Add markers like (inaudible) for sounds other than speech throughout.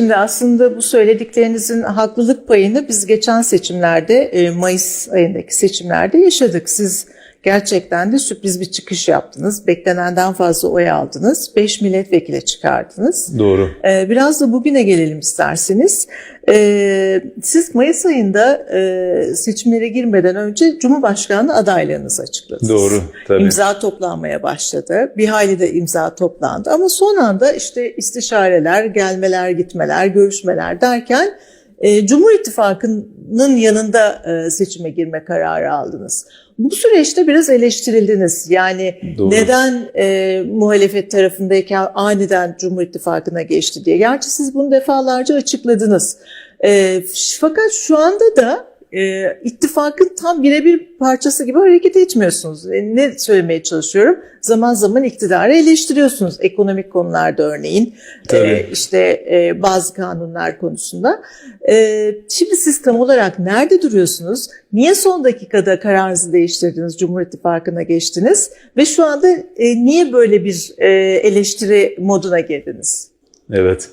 Şimdi aslında bu söylediklerinizin haklılık payını biz geçen seçimlerde, e, Mayıs ayındaki seçimlerde yaşadık. Siz gerçekten de sürpriz bir çıkış yaptınız. Beklenenden fazla oy aldınız. 5 milletvekili çıkardınız. Doğru. Ee, Biraz da bugüne gelelim isterseniz. Ee, Siz Mayıs ayında e, seçimlere girmeden önce Cumhurbaşkanlığı adaylığınızı açıkladınız. Doğru, tabii. İmza toplanmaya başladı. Bir hayli de imza toplandı. Ama son anda işte istişareler, gelmeler, gitmeler, görüşmeler derken e, Cumhur İttifakı'nın yanında e, seçime girme kararı aldınız. Bu süreçte biraz eleştirildiniz. Yani Doğru. neden e, muhalefet tarafındayken aniden Cumhur İttifakı'na geçti diye. Gerçi siz bunu defalarca açıkladınız. E, fakat şu anda da e, ittifakın tam birebir parçası gibi hareket etmiyorsunuz. E, ne söylemeye çalışıyorum? Zaman zaman iktidarı eleştiriyorsunuz. Ekonomik konularda örneğin. Tabii. E, işte e, bazı kanunlar konusunda. E, şimdi siz tam olarak nerede duruyorsunuz? Niye son dakikada kararınızı değiştirdiniz, Cumhur İttifakı'na geçtiniz? Ve şu anda e, niye böyle bir e, eleştiri moduna girdiniz? Evet.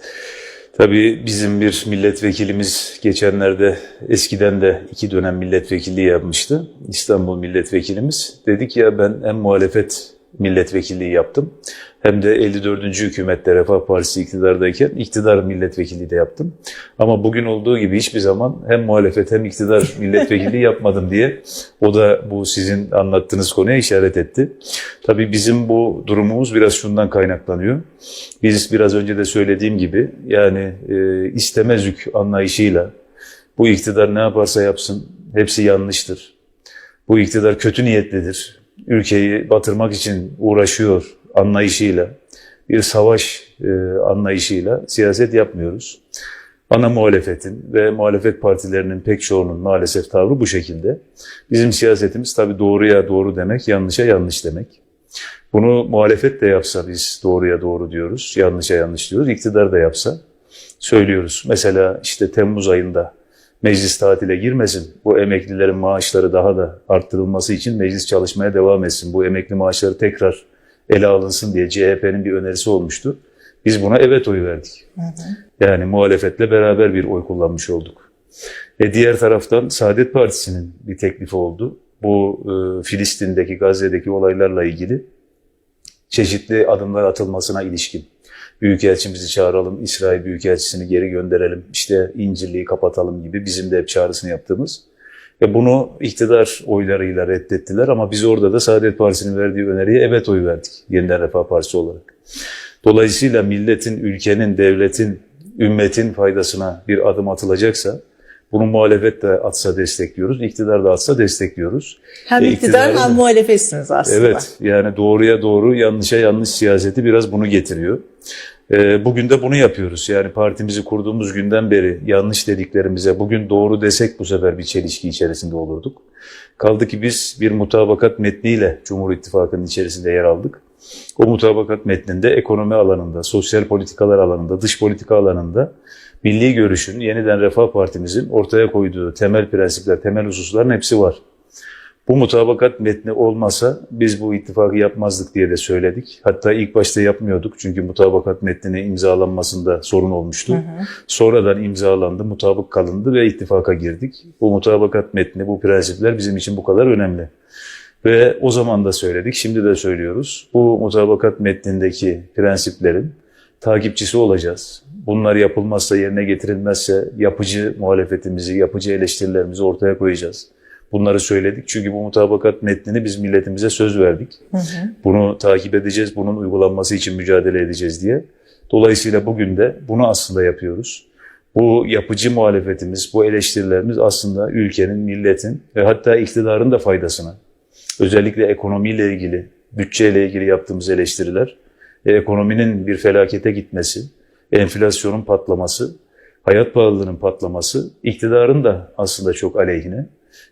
Tabii bizim bir milletvekilimiz geçenlerde eskiden de iki dönem milletvekilliği yapmıştı. İstanbul milletvekilimiz. Dedik ya ben hem muhalefet milletvekilliği yaptım hem de 54. hükümette Refah Partisi iktidardayken iktidar milletvekilliği de yaptım. Ama bugün olduğu gibi hiçbir zaman hem muhalefet hem iktidar (laughs) milletvekilliği yapmadım diye o da bu sizin anlattığınız konuya işaret etti. Tabii bizim bu durumumuz biraz şundan kaynaklanıyor. Biz biraz önce de söylediğim gibi yani e, istemezük anlayışıyla bu iktidar ne yaparsa yapsın hepsi yanlıştır. Bu iktidar kötü niyetlidir. Ülkeyi batırmak için uğraşıyor anlayışıyla, bir savaş e, anlayışıyla siyaset yapmıyoruz. Ana muhalefetin ve muhalefet partilerinin pek çoğunun maalesef tavrı bu şekilde. Bizim siyasetimiz tabii doğruya doğru demek, yanlışa yanlış demek. Bunu muhalefet de yapsa biz doğruya doğru diyoruz, yanlışa yanlış diyoruz. İktidar da yapsa söylüyoruz. Mesela işte Temmuz ayında meclis tatile girmesin. Bu emeklilerin maaşları daha da arttırılması için meclis çalışmaya devam etsin. Bu emekli maaşları tekrar ele alınsın diye CHP'nin bir önerisi olmuştu. Biz buna evet oyu verdik. Yani muhalefetle beraber bir oy kullanmış olduk. E diğer taraftan Saadet Partisi'nin bir teklifi oldu. Bu e, Filistin'deki, Gazze'deki olaylarla ilgili çeşitli adımlar atılmasına ilişkin. Büyükelçimizi çağıralım, İsrail Büyükelçisini geri gönderelim, işte İncirliği kapatalım gibi bizim de hep çağrısını yaptığımız. Ve bunu iktidar oylarıyla reddettiler ama biz orada da Saadet Partisi'nin verdiği öneriye evet oy verdik Yeniden Refah Partisi olarak. Dolayısıyla milletin, ülkenin, devletin, ümmetin faydasına bir adım atılacaksa bunu muhalefet de atsa destekliyoruz, iktidar da atsa destekliyoruz. Hem E, iktidar hem muhalefetsiniz aslında. Evet, yani doğruya doğru, yanlışa yanlış siyaseti biraz bunu getiriyor. Ee, bugün de bunu yapıyoruz. Yani partimizi kurduğumuz günden beri yanlış dediklerimize bugün doğru desek bu sefer bir çelişki içerisinde olurduk. Kaldı ki biz bir mutabakat metniyle Cumhur İttifakı'nın içerisinde yer aldık. O mutabakat metninde ekonomi alanında, sosyal politikalar alanında, dış politika alanında milli görüşün, yeniden Refah Partimizin ortaya koyduğu temel prensipler, temel hususların hepsi var. Bu mutabakat metni olmasa biz bu ittifakı yapmazdık diye de söyledik. Hatta ilk başta yapmıyorduk çünkü mutabakat metninin imzalanmasında sorun olmuştu. Sonradan imzalandı, mutabık kalındı ve ittifaka girdik. Bu mutabakat metni, bu prensipler bizim için bu kadar önemli. Ve o zaman da söyledik, şimdi de söylüyoruz. Bu mutabakat metnindeki prensiplerin takipçisi olacağız. Bunlar yapılmazsa, yerine getirilmezse yapıcı muhalefetimizi, yapıcı eleştirilerimizi ortaya koyacağız. Bunları söyledik çünkü bu mutabakat metnini biz milletimize söz verdik. Bunu takip edeceğiz, bunun uygulanması için mücadele edeceğiz diye. Dolayısıyla bugün de bunu aslında yapıyoruz. Bu yapıcı muhalefetimiz, bu eleştirilerimiz aslında ülkenin, milletin ve hatta iktidarın da faydasına. Özellikle ekonomiyle ilgili, bütçeyle ilgili yaptığımız eleştiriler, ekonominin bir felakete gitmesi, enflasyonun patlaması, hayat pahalılığının patlaması, iktidarın da aslında çok aleyhine,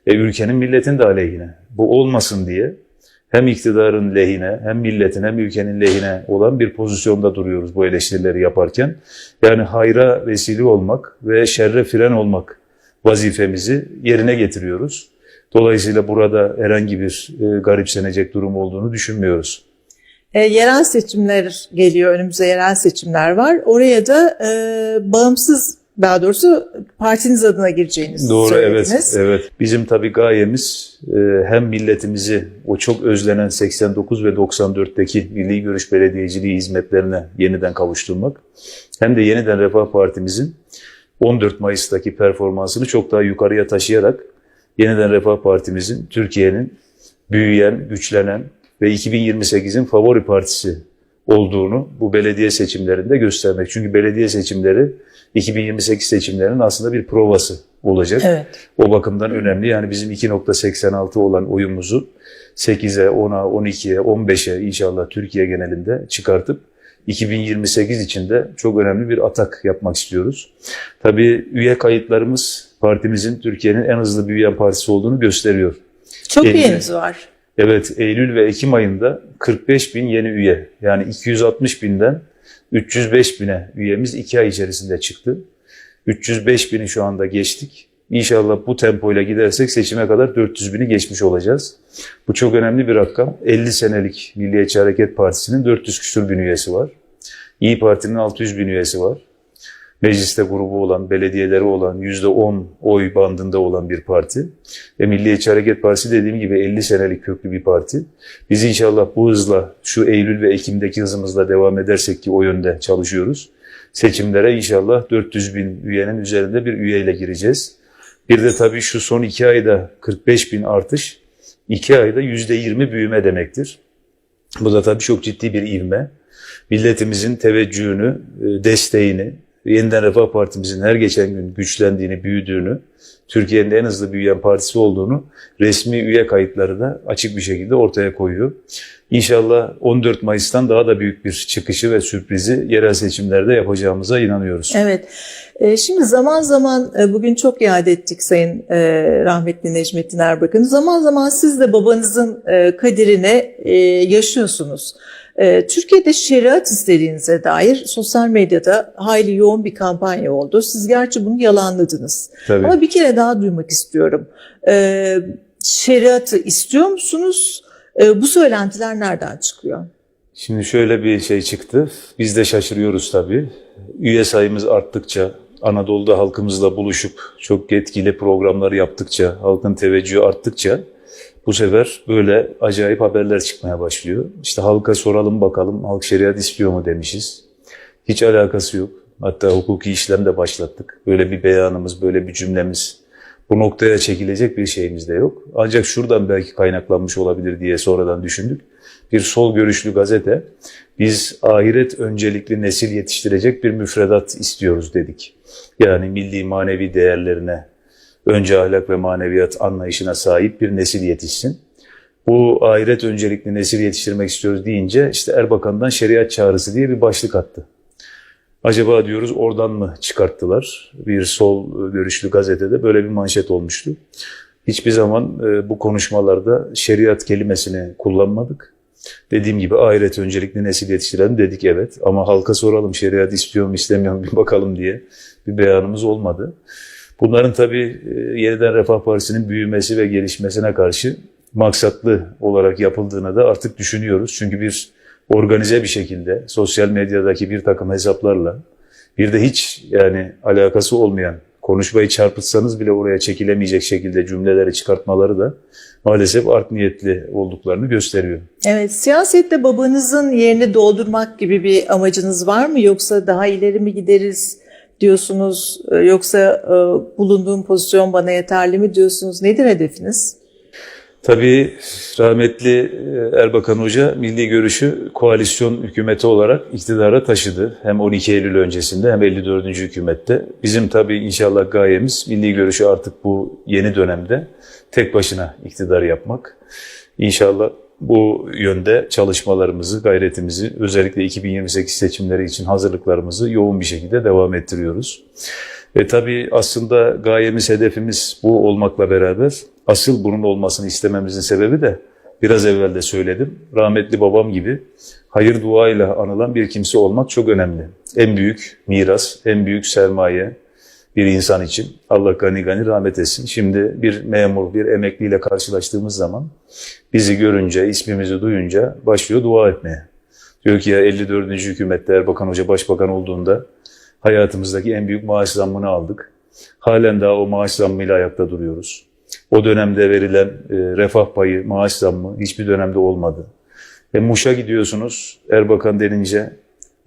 e, ülkenin, milletin de aleyhine. Bu olmasın diye hem iktidarın lehine, hem milletin, hem ülkenin lehine olan bir pozisyonda duruyoruz bu eleştirileri yaparken. Yani hayra vesile olmak ve şerre fren olmak vazifemizi yerine getiriyoruz. Dolayısıyla burada herhangi bir e, garipsenecek durum olduğunu düşünmüyoruz. E, yerel seçimler geliyor, önümüze yerel seçimler var. Oraya da e, bağımsız, daha doğrusu partiniz adına gireceğinizi Doğru söylediniz. evet evet. Bizim tabii gayemiz e, hem milletimizi o çok özlenen 89 ve 94'teki milli görüş belediyeciliği hizmetlerine yeniden kavuşturmak hem de yeniden Refah Partimizin 14 Mayıs'taki performansını çok daha yukarıya taşıyarak yeniden Refah Partimizin Türkiye'nin büyüyen, güçlenen ve 2028'in favori partisi olduğunu bu belediye seçimlerinde göstermek. Çünkü belediye seçimleri 2028 seçimlerinin aslında bir provası olacak. Evet. O bakımdan önemli. Yani bizim 2.86 olan oyumuzu 8'e, 10'a, 12'ye, 15'e inşallah Türkiye genelinde çıkartıp 2028 için de çok önemli bir atak yapmak istiyoruz. Tabii üye kayıtlarımız partimizin Türkiye'nin en hızlı büyüyen partisi olduğunu gösteriyor. Çok üyeniz var. Evet, Eylül ve Ekim ayında 45 bin yeni üye. Yani 260 binden 305 bine üyemiz 2 ay içerisinde çıktı. 305 bini şu anda geçtik. İnşallah bu tempoyla gidersek seçime kadar 400 bini geçmiş olacağız. Bu çok önemli bir rakam. 50 senelik Milliyetçi Hareket Partisi'nin 400 küsur bin üyesi var. İyi Parti'nin 600 bin üyesi var. Mecliste grubu olan, belediyeleri olan, %10 oy bandında olan bir parti. Ve Milliyetçi Hareket Partisi dediğim gibi 50 senelik köklü bir parti. Biz inşallah bu hızla, şu Eylül ve Ekim'deki hızımızla devam edersek ki o yönde çalışıyoruz. Seçimlere inşallah 400 bin üyenin üzerinde bir üyeyle gireceğiz. Bir de tabii şu son iki ayda 45 bin artış, iki ayda %20 büyüme demektir. Bu da tabii çok ciddi bir ivme. Milletimizin teveccühünü, e, desteğini, Yeniden Refah Partimizin her geçen gün güçlendiğini, büyüdüğünü, Türkiye'nin en hızlı büyüyen partisi olduğunu resmi üye kayıtları da açık bir şekilde ortaya koyuyor. İnşallah 14 Mayıs'tan daha da büyük bir çıkışı ve sürprizi yerel seçimlerde yapacağımıza inanıyoruz. Evet. E, Şimdi zaman zaman e, bugün çok iade ettik Sayın e, rahmetli Necmettin Erbakan. Zaman zaman siz de babanızın e, kaderini e, yaşıyorsunuz. E, Türkiye'de şeriat istediğinize dair sosyal medyada hayli yoğun bir kampanya oldu. Siz gerçi bunu yalanladınız. Tabii. Ama bir kere daha duymak istiyorum. E, Şeriatı istiyor musunuz? E, Bu söylentiler nereden çıkıyor? Şimdi şöyle bir şey çıktı. Biz de şaşırıyoruz tabii. Üye sayımız arttıkça, Anadolu'da halkımızla buluşup çok etkili programlar yaptıkça, halkın teveccühü arttıkça bu sefer böyle acayip haberler çıkmaya başlıyor. İşte halka soralım bakalım halk şeriat istiyor mu demişiz. Hiç alakası yok. Hatta hukuki işlem de başlattık. Böyle bir beyanımız, böyle bir cümlemiz bu noktaya çekilecek bir şeyimiz de yok. Ancak şuradan belki kaynaklanmış olabilir diye sonradan düşündük. Bir sol görüşlü gazete biz ahiret öncelikli nesil yetiştirecek bir müfredat istiyoruz dedik. Yani milli manevi değerlerine, önce ahlak ve maneviyat anlayışına sahip bir nesil yetişsin. Bu ahiret öncelikli nesil yetiştirmek istiyoruz deyince işte Erbakan'dan şeriat çağrısı diye bir başlık attı. Acaba diyoruz oradan mı çıkarttılar? Bir sol görüşlü gazetede böyle bir manşet olmuştu. Hiçbir zaman e, bu konuşmalarda şeriat kelimesini kullanmadık. Dediğim gibi ahiret öncelikli nesil yetiştirelim dedik evet. Ama halka soralım şeriat istiyor mu istemiyor mu bir bakalım diye bir beyanımız olmadı. Bunların tabii e, yeniden Refah Partisi'nin büyümesi ve gelişmesine karşı maksatlı olarak yapıldığını da artık düşünüyoruz. Çünkü bir organize bir şekilde sosyal medyadaki bir takım hesaplarla bir de hiç yani alakası olmayan konuşmayı çarpıtsanız bile oraya çekilemeyecek şekilde cümleleri çıkartmaları da maalesef art niyetli olduklarını gösteriyor. Evet, siyasette babanızın yerini doldurmak gibi bir amacınız var mı? Yoksa daha ileri mi gideriz diyorsunuz? Ee, Yoksa e, bulunduğum pozisyon bana yeterli mi diyorsunuz? Nedir hedefiniz? Tabii rahmetli e, Erbakan Hoca milli görüşü koalisyon hükümeti olarak iktidara taşıdı. Hem 12 Eylül öncesinde hem 54. hükümette. Bizim tabii inşallah gayemiz milli görüşü artık bu yeni dönemde tek başına iktidar yapmak. İnşallah bu yönde çalışmalarımızı, gayretimizi özellikle 2028 seçimleri için hazırlıklarımızı yoğun bir şekilde devam ettiriyoruz. Ve tabii aslında gayemiz, hedefimiz bu olmakla beraber asıl bunun olmasını istememizin sebebi de biraz evvel de söyledim. Rahmetli babam gibi hayır duayla anılan bir kimse olmak çok önemli. En büyük miras, en büyük sermaye bir insan için. Allah gani gani rahmet etsin. Şimdi bir memur, bir emekliyle karşılaştığımız zaman bizi görünce, ismimizi duyunca başlıyor dua etmeye. Diyor ki ya 54. hükümette Erbakan Hoca başbakan olduğunda hayatımızdaki en büyük maaş zammını aldık. Halen daha o maaş zammıyla ayakta duruyoruz. O dönemde verilen e, refah payı, maaş zammı hiçbir dönemde olmadı. E, Muş'a gidiyorsunuz, Erbakan denince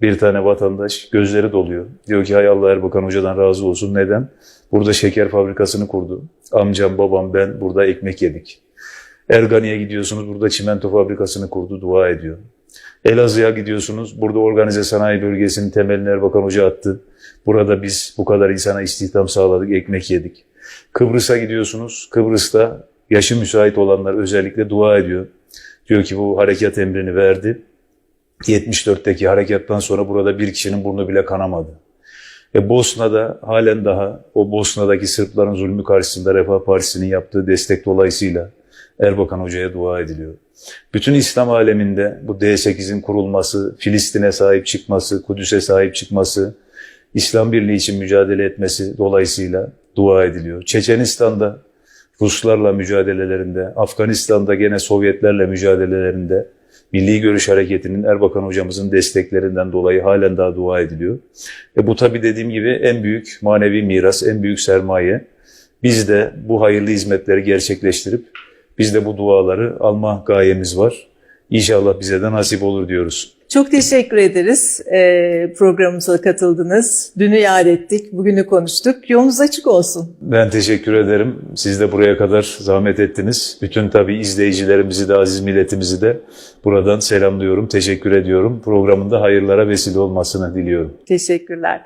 bir tane vatandaş gözleri doluyor. Diyor ki hay Allah Erbakan Hoca'dan razı olsun. Neden? Burada şeker fabrikasını kurdu. Amcam, babam, ben burada ekmek yedik. Ergani'ye gidiyorsunuz, burada çimento fabrikasını kurdu, dua ediyor. Elazığ'a gidiyorsunuz, burada organize sanayi bölgesinin temelini Erbakan Hoca attı. Burada biz bu kadar insana istihdam sağladık, ekmek yedik. Kıbrıs'a gidiyorsunuz, Kıbrıs'ta yaşı müsait olanlar özellikle dua ediyor. Diyor ki bu harekat emrini verdi. 74'teki harekattan sonra burada bir kişinin burnu bile kanamadı. Ve Bosna'da halen daha o Bosna'daki Sırpların zulmü karşısında Refah Partisi'nin yaptığı destek dolayısıyla Erbakan Hoca'ya dua ediliyor. Bütün İslam aleminde bu D8'in kurulması, Filistin'e sahip çıkması, Kudüs'e sahip çıkması, İslam birliği için mücadele etmesi dolayısıyla dua ediliyor. Çeçenistan'da Ruslarla mücadelelerinde, Afganistan'da gene Sovyetlerle mücadelelerinde Milli Görüş Hareketi'nin Erbakan hocamızın desteklerinden dolayı halen daha dua ediliyor. E bu tabi dediğim gibi en büyük manevi miras, en büyük sermaye. Biz de bu hayırlı hizmetleri gerçekleştirip biz de bu duaları alma gayemiz var. İnşallah bize de nasip olur diyoruz. Çok teşekkür ederiz. Ee, programımıza katıldınız. Dünü yad ettik, bugünü konuştuk. Yolunuz açık olsun. Ben teşekkür ederim. Siz de buraya kadar zahmet ettiniz. Bütün tabii izleyicilerimizi de aziz milletimizi de buradan selamlıyorum, teşekkür ediyorum. Programında hayırlara vesile olmasını diliyorum. Teşekkürler.